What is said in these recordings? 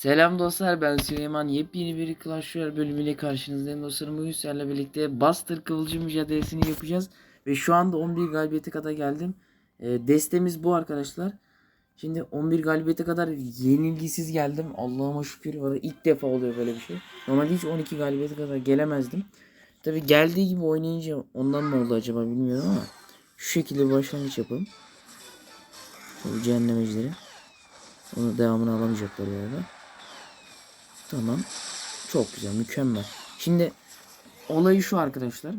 Selam dostlar ben Süleyman. Yepyeni bir Clash Royale bölümüyle karşınızdayım dostlarım. Bugün sizlerle birlikte Buster Kıvılcım mücadelesini yapacağız. Ve şu anda 11 galibiyete kadar geldim. E, destemiz bu arkadaşlar. Şimdi 11 galibiyete kadar yenilgisiz geldim. Allah'ıma şükür. Valla ilk defa oluyor böyle bir şey. Normalde hiç 12 galibiyete kadar gelemezdim. Tabi geldiği gibi oynayınca ondan mı oldu acaba bilmiyorum ama şu şekilde bir başlangıç yapalım. Şöyle cehennem onu devamını alamayacaklar arada. Tamam. Çok güzel. Mükemmel. Şimdi olayı şu arkadaşlar.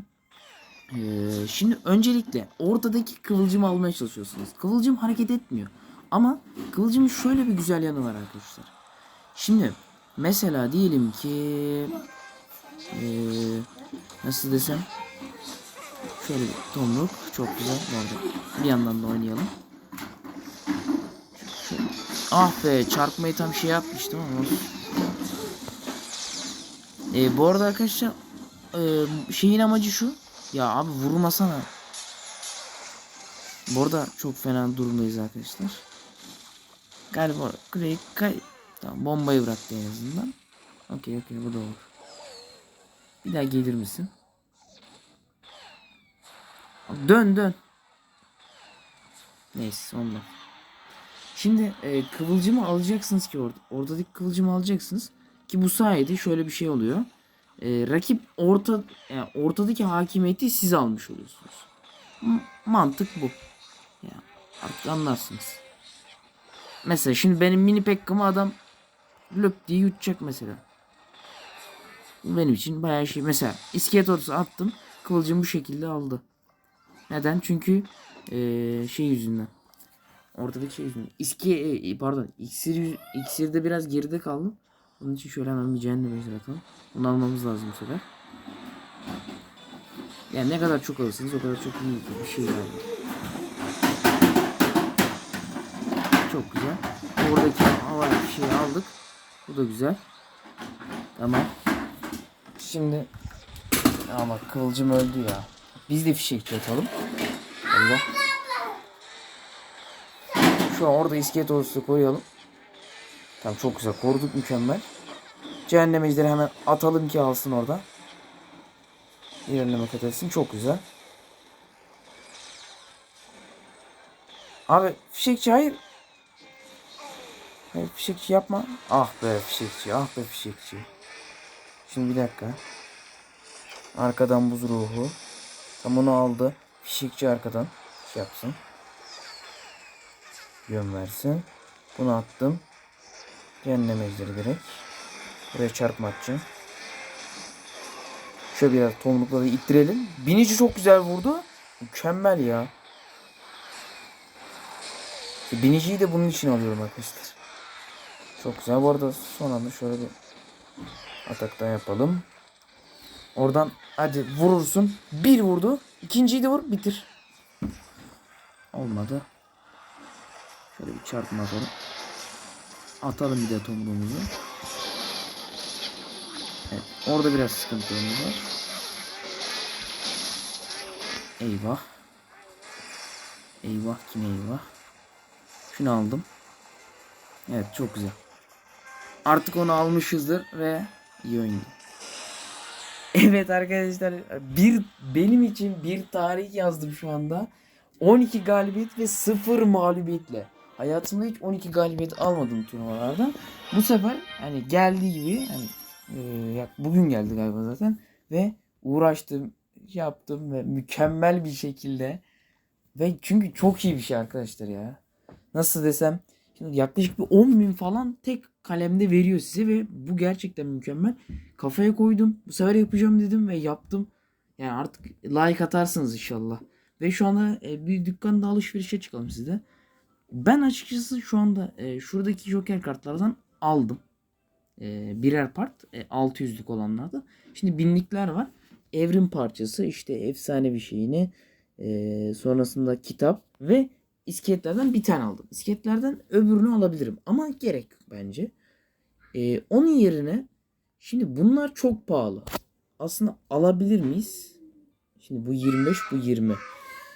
Ee, şimdi öncelikle ortadaki kıvılcımı almaya çalışıyorsunuz. Kıvılcım hareket etmiyor. Ama kıvılcımın şöyle bir güzel yanı var arkadaşlar. Şimdi mesela diyelim ki ee, nasıl desem şöyle bir tomruk çok güzel arada. Bir yandan da oynayalım. Şöyle. Ah be çarpmayı tam şey yapmıştım ama olsun. E, bu arada arkadaşlar e, şeyin amacı şu. Ya abi vurmasana. Bu arada çok fena durumdayız arkadaşlar. Galiba Craig kay tamam bombayı bıraktı en azından. Okey okey bu da olur. Bir daha gelir misin? Dön dön. Neyse ondan. Şimdi e, kıvılcımı alacaksınız ki orada. Ortadaki kıvılcımı alacaksınız. Ki bu sayede şöyle bir şey oluyor. E, rakip orta yani ortadaki hakimiyeti siz almış oluyorsunuz. M- mantık bu. Ya artık anlarsınız. Mesela şimdi benim mini pekkımı adam löp diye yutacak mesela. Benim için bayağı şey. Mesela iskelet ordusu attım. Kıvılcım bu şekilde aldı. Neden? Çünkü e, şey yüzünden. Ortadaki şey yüzünden. İski, e, pardon. İksir, iksirde biraz geride kaldım. Onun için şöyle hemen bir cehennem ejderi atalım. Bunu almamız lazım bu sefer. Yani ne kadar çok alırsınız o kadar çok iyi bir şey yani. Çok güzel. Oradaki hava şeyi aldık. Bu da güzel. Tamam. Şimdi ama kıvılcım öldü ya. Biz de fişekçi atalım. Allah. Şu an orada iskelet ordusu koyalım. Tamam çok güzel koruduk mükemmel. Cehennem ejderi hemen atalım ki alsın orada. İlerleme kat etsin çok güzel. Abi fişekçi hayır. Hayır fişekçi yapma. Ah be fişekçi ah be fişekçi. Şimdi bir dakika. Arkadan buz ruhu. Tam onu aldı. Fişekçi arkadan şey yapsın. Yön versin. Bunu attım. Cehennem ejderi direkt. Buraya çarpma atacağım. Şöyle biraz tomrukları ittirelim. Binici çok güzel vurdu. Mükemmel ya. Biniciyi de bunun için alıyorum arkadaşlar. Çok güzel. Bu arada son anda şöyle bir ataktan yapalım. Oradan hadi vurursun. Bir vurdu. İkinciyi de vur. Bitir. Olmadı. Şöyle bir çarpma atalım. Atalım bir de tomruğumuzu. Evet, orada biraz sıkıntımız var. Eyvah. Eyvah yine eyvah. Şunu aldım. Evet çok güzel. Artık onu almışızdır ve iyi oyundu. Evet arkadaşlar bir benim için bir tarih yazdım şu anda. 12 galibiyet ve 0 mağlubiyetle. Hayatımda hiç 12 galibiyet almadım turnuvalarda. Bu sefer hani geldiği gibi hani ya bugün geldi galiba zaten ve uğraştım yaptım ve mükemmel bir şekilde ve çünkü çok iyi bir şey arkadaşlar ya. Nasıl desem şimdi yaklaşık bir 10 bin falan tek kalemde veriyor size ve bu gerçekten mükemmel. Kafaya koydum bu sefer yapacağım dedim ve yaptım. Yani artık like atarsınız inşallah. Ve şu anda e, bir dükkanda alışverişe çıkalım sizde ben açıkçası şu anda e, şuradaki joker kartlardan aldım e, birer part e, 600'lük olanlarda. Şimdi binlikler var. Evrim parçası işte efsane bir şeyini e, sonrasında kitap ve iskeletlerden bir tane aldım. İskeletlerden öbürünü alabilirim ama gerek yok bence. E, onun yerine şimdi bunlar çok pahalı. Aslında alabilir miyiz? Şimdi bu 25 bu 20.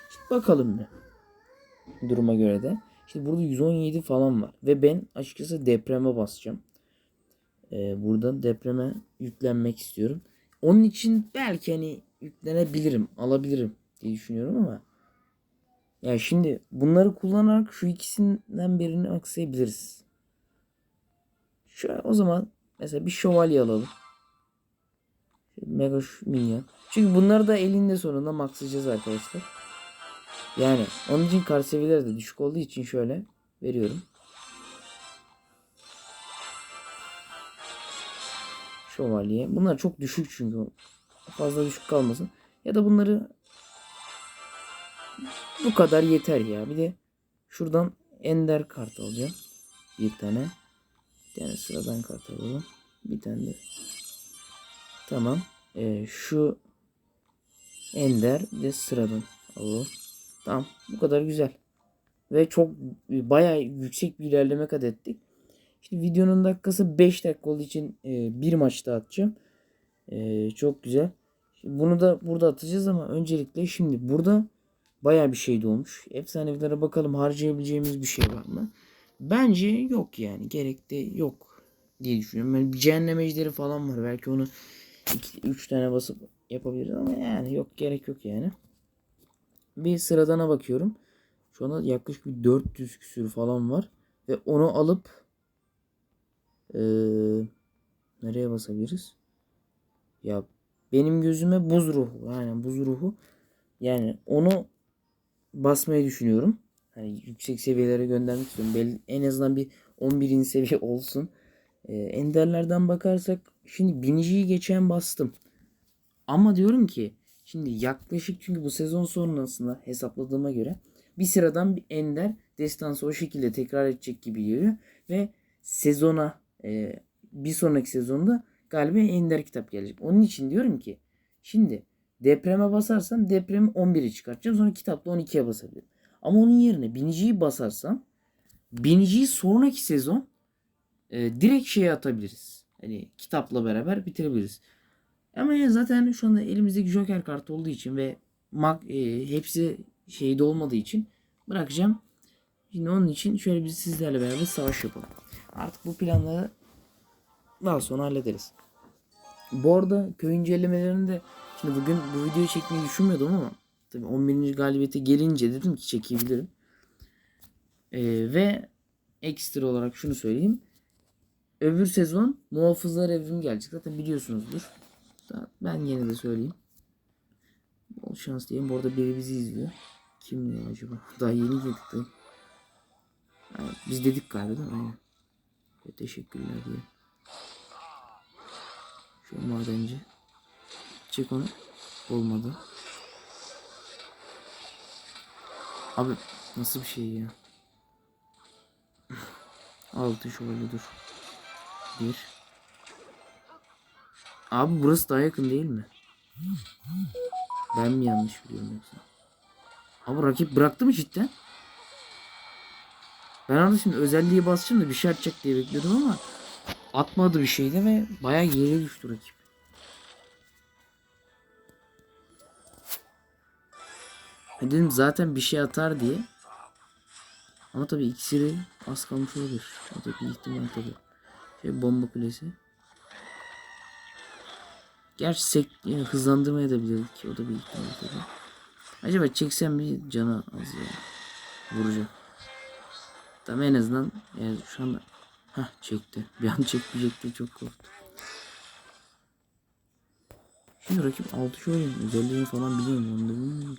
Şimdi bakalım ne. Duruma göre de. Şimdi burada 117 falan var. Ve ben açıkçası depreme basacağım. e, buradan depreme yüklenmek istiyorum. Onun için belki hani yüklenebilirim, alabilirim diye düşünüyorum ama ya şimdi bunları kullanarak şu ikisinden birini aksayabiliriz. Şu o zaman mesela bir şövalye alalım. Mega minyon. Çünkü bunları da elinde sonunda maxlayacağız arkadaşlar. Yani onun için kar seviyeleri de düşük olduğu için şöyle veriyorum. Şövalye. Bunlar çok düşük çünkü. Fazla düşük kalmasın. Ya da bunları bu kadar yeter ya. Bir de şuradan ender kart alacağım. Bir tane. Bir tane sıradan kart alalım. Bir tane de. Tamam. Ee, şu ender de sıradan alalım. Tamam. Bu kadar güzel. Ve çok bayağı yüksek bir ilerleme kat ettik. Şimdi videonun dakikası 5 dakika olduğu için e, bir maç daha atacağım. E, çok güzel. Bunu da burada atacağız ama öncelikle şimdi burada bayağı bir şey de olmuş. Efsanevilere bakalım harcayabileceğimiz bir şey var mı? Bence yok yani. Gerek de yok diye düşünüyorum. Yani bir cehennem ejderi falan var. Belki onu 3 tane basıp yapabiliriz ama yani yok gerek yok yani. Bir sıradana bakıyorum. Şu anda yaklaşık bir 400 küsür falan var. Ve onu alıp ee, nereye basabiliriz? Ya benim gözüme buz ruhu. Yani buz ruhu. Yani onu basmayı düşünüyorum. Hani yüksek seviyelere göndermek istiyorum. Belli, en azından bir 11. seviye olsun. Ee, enderlerden bakarsak şimdi biniciyi geçen bastım. Ama diyorum ki şimdi yaklaşık çünkü bu sezon sonrasında hesapladığıma göre bir sıradan bir ender destansı o şekilde tekrar edecek gibi geliyor ve sezona e, bir sonraki sezonda galiba ender kitap gelecek. Onun için diyorum ki şimdi depreme basarsam depremi 11'e çıkartacağım sonra kitapta 12'ye basabilirim. Ama onun yerine biniciyi basarsam biniciyi sonraki sezon e, direkt şeye atabiliriz. Hani kitapla beraber bitirebiliriz. Ama ya zaten şu anda elimizdeki Joker kartı olduğu için ve mag, e, hepsi şeyde olmadığı için bırakacağım. Şimdi onun için şöyle biz sizlerle beraber savaş yapalım. Artık bu planları daha sonra hallederiz. Bu arada köy incelemelerinde de şimdi bugün bu videoyu çekmeyi düşünmüyordum ama tabii 11. galibiyete gelince dedim ki çekebilirim. Ee, ve ekstra olarak şunu söyleyeyim. Öbür sezon muhafızlar evrim gelecek. Zaten biliyorsunuzdur. Ben yine de söyleyeyim. Bol şans diyeyim. Bu arada biri bizi izliyor. Kim ya acaba? Daha yeni girdik de. Yani biz dedik galiba değil mi? Aynen. Ve teşekkürler diye. Şu madenci. Çek onu. Olmadı. Abi nasıl bir şey ya? Altı şöyle dur. Bir. Abi burası daha yakın değil mi? Ben mi yanlış biliyorum yoksa? Abi rakip bıraktı mı cidden? Ben orada şimdi özelliği basacağım da bir şey atacak diye bekliyordum ama atmadı bir şeyde ve bayağı geriye düştü rakip. Ben dedim zaten bir şey atar diye. Ama tabii iksiri az kalmış olabilir. O da bir ihtimal tabii. Şey bomba kulesi. Gerçi sek yani hızlandırmaya da bilirdik. O da bir ihtimal tabii. Acaba çeksem bir cana az ya. Vuracak. Tamam en azından yani şu anda Hah çekti. Bir an çekmeyecekti çok korktum. Şimdi rakip 6 şöyle özelliğini falan biliyorum onu da bilmiyorum.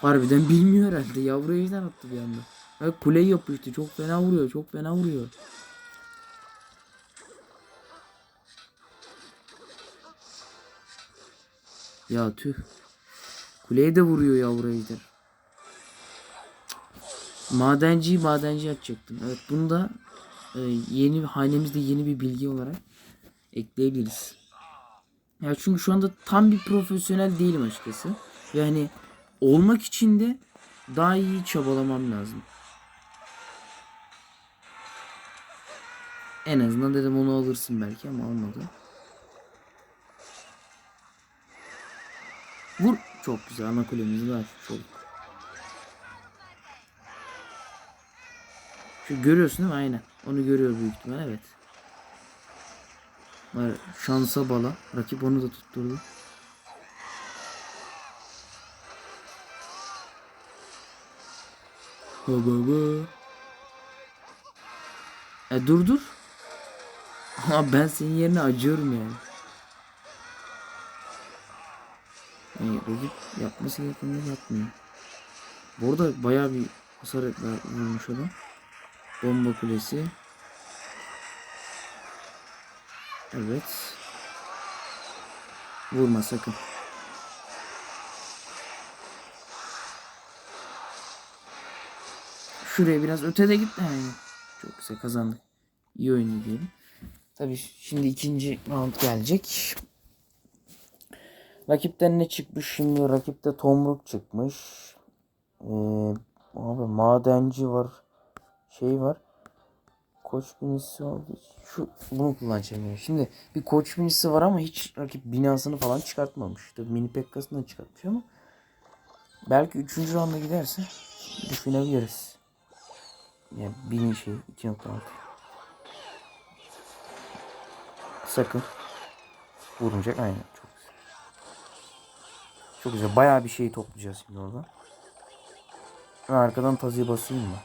Harbiden bilmiyor herhalde. Yavru ejder attı bir anda. Bak kuleyi yapıştı. Çok fena vuruyor. Çok fena vuruyor. Ya tüh. Kuleye de vuruyor yavru ejder. Madenci madenci atacaktım. Evet bunu da e, yeni hanemizde yeni bir bilgi olarak ekleyebiliriz. Ya çünkü şu anda tam bir profesyonel değilim açıkçası. Yani olmak için de daha iyi çabalamam lazım. En azından dedim onu alırsın belki ama almadı. Çok güzel ana kulemizi var. Çok. Şu görüyorsun değil mi? Aynen. Onu görüyor büyük ihtimal evet. Var, şansa bala. Rakip onu da tutturdu. Ba ba ba. E dur dur. Ama ben senin yerine acıyorum yani. Yani rakip yapması gerekenleri yapmıyor. Bu arada bayağı bir hasar ver- vurmuş adam. Bomba kulesi. Evet. Vurma sakın. Şuraya biraz ötede git. Yani çok güzel kazandık. İyi oyunu diyelim. Tabii şimdi ikinci round gelecek. Rakipten ne çıkmış şimdi? Rakipte Tomruk çıkmış. Ee, abi madenci var. Şey var. Koç binisi oldu. Şu bunu kullanacağım. Şimdi bir koç binisi var ama hiç rakip binasını falan çıkartmamış. Tabii mini pekkasını da çıkartmış ama belki 3. rounda giderse düşünebiliriz. Yani bin şey 2.6 Sakın vurmayacak aynen çok güzel. Bayağı bir şey toplayacağız şimdi orada. Ben arkadan tazıya basayım mı?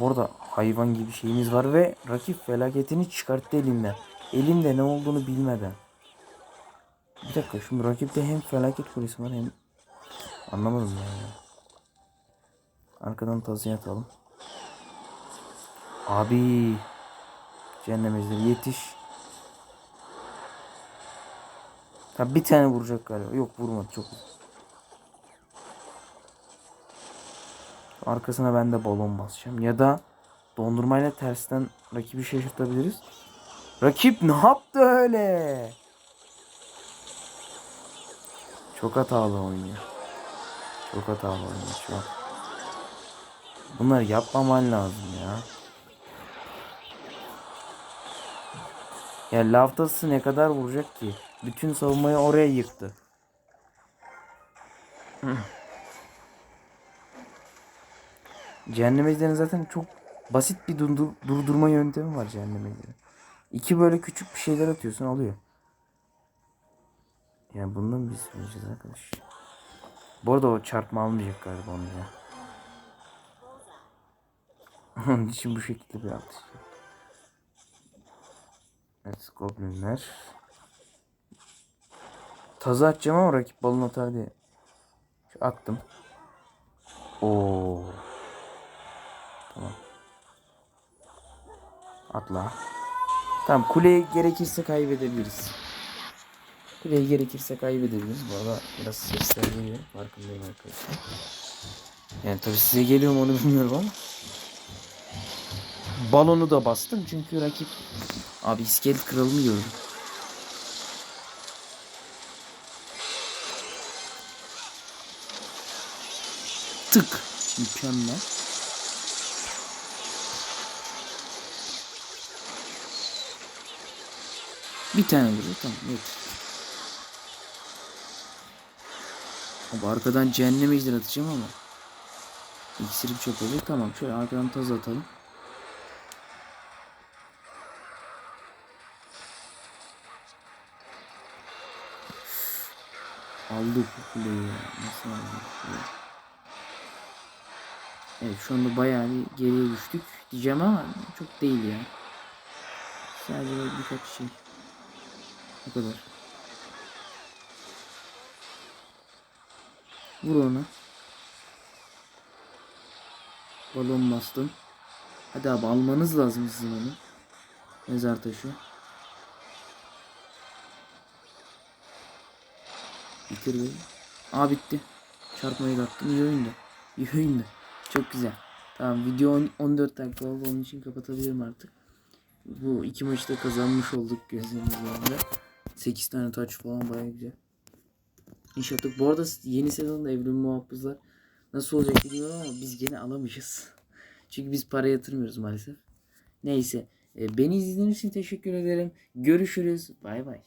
Bu arada hayvan gibi şeyimiz var ve rakip felaketini çıkarttı elimden. Elimde ne olduğunu bilmeden. Bir dakika şimdi rakipte hem felaket kulesi var hem anlamadım ya. ya. Arkadan tazıya atalım. Abi cehennem ejderi yetiş. Ha bir tane vuracak galiba. Yok vurmadı çok. Arkasına ben de balon basacağım. Ya da dondurmayla tersten rakibi şaşırtabiliriz. Rakip ne yaptı öyle? Çok hatalı oynuyor. Çok hatalı oynuyor şu an. Bunları yapmaman lazım ya. Ya laftası ne kadar vuracak ki? Bütün savunmayı oraya yıktı. Cehennem ejderinin zaten çok basit bir dundur, durdurma yöntemi var cehennem ejderinin. İki böyle küçük bir şeyler atıyorsun alıyor. Yani bundan biz söyleyeceğiz arkadaş. Bu arada o çarpma almayacak galiba onu ya. Onun için bu şekilde bir atış. Evet goblinler. Tazı atacağım ama rakip balon atar diye. Şu attım. Oo. Tamam. Atla. Tamam kuleyi gerekirse kaybedebiliriz. Kuleyi gerekirse kaybedebiliriz. Bu arada biraz sesler geliyor. Farkındayım arkadaşlar. Yani tabii size geliyor mu onu bilmiyorum ama. Balonu da bastım çünkü rakip Abi iskelet kralını gördüm. Tık. Mükemmel. Bir tane vuruyor tamam evet. Abi arkadan cehennem ejder atacağım ama. İksirim çok oluyor. Tamam şöyle arkadan taz atalım. Aldı bu kuleyi. Nasıl aldı bu kuleyi? Evet şu anda bayağı bir geriye düştük diyeceğim ama çok değil ya. Sadece birkaç şey. Bu kadar. Vur onu. Balon bastım. Hadi abi almanız lazım sizin onu. Mezar taşı. Bitir beni. Aa bitti. Çarpmayı da attım. İyi oyunda. İyi oyunda. Çok güzel. Tamam video on- 14 dakika oldu. Onun için kapatabilirim artık. Bu iki maçı da kazanmış olduk gözlerimizin önünde. 8 tane taç falan baya güzel. İnşallah. Bu arada yeni sezonda evrim muhafızlar nasıl olacak bilmiyorum ama biz gene alamayacağız. Çünkü biz para yatırmıyoruz maalesef. Neyse. E, Beni izlediğiniz için teşekkür ederim. Görüşürüz. Bay bay.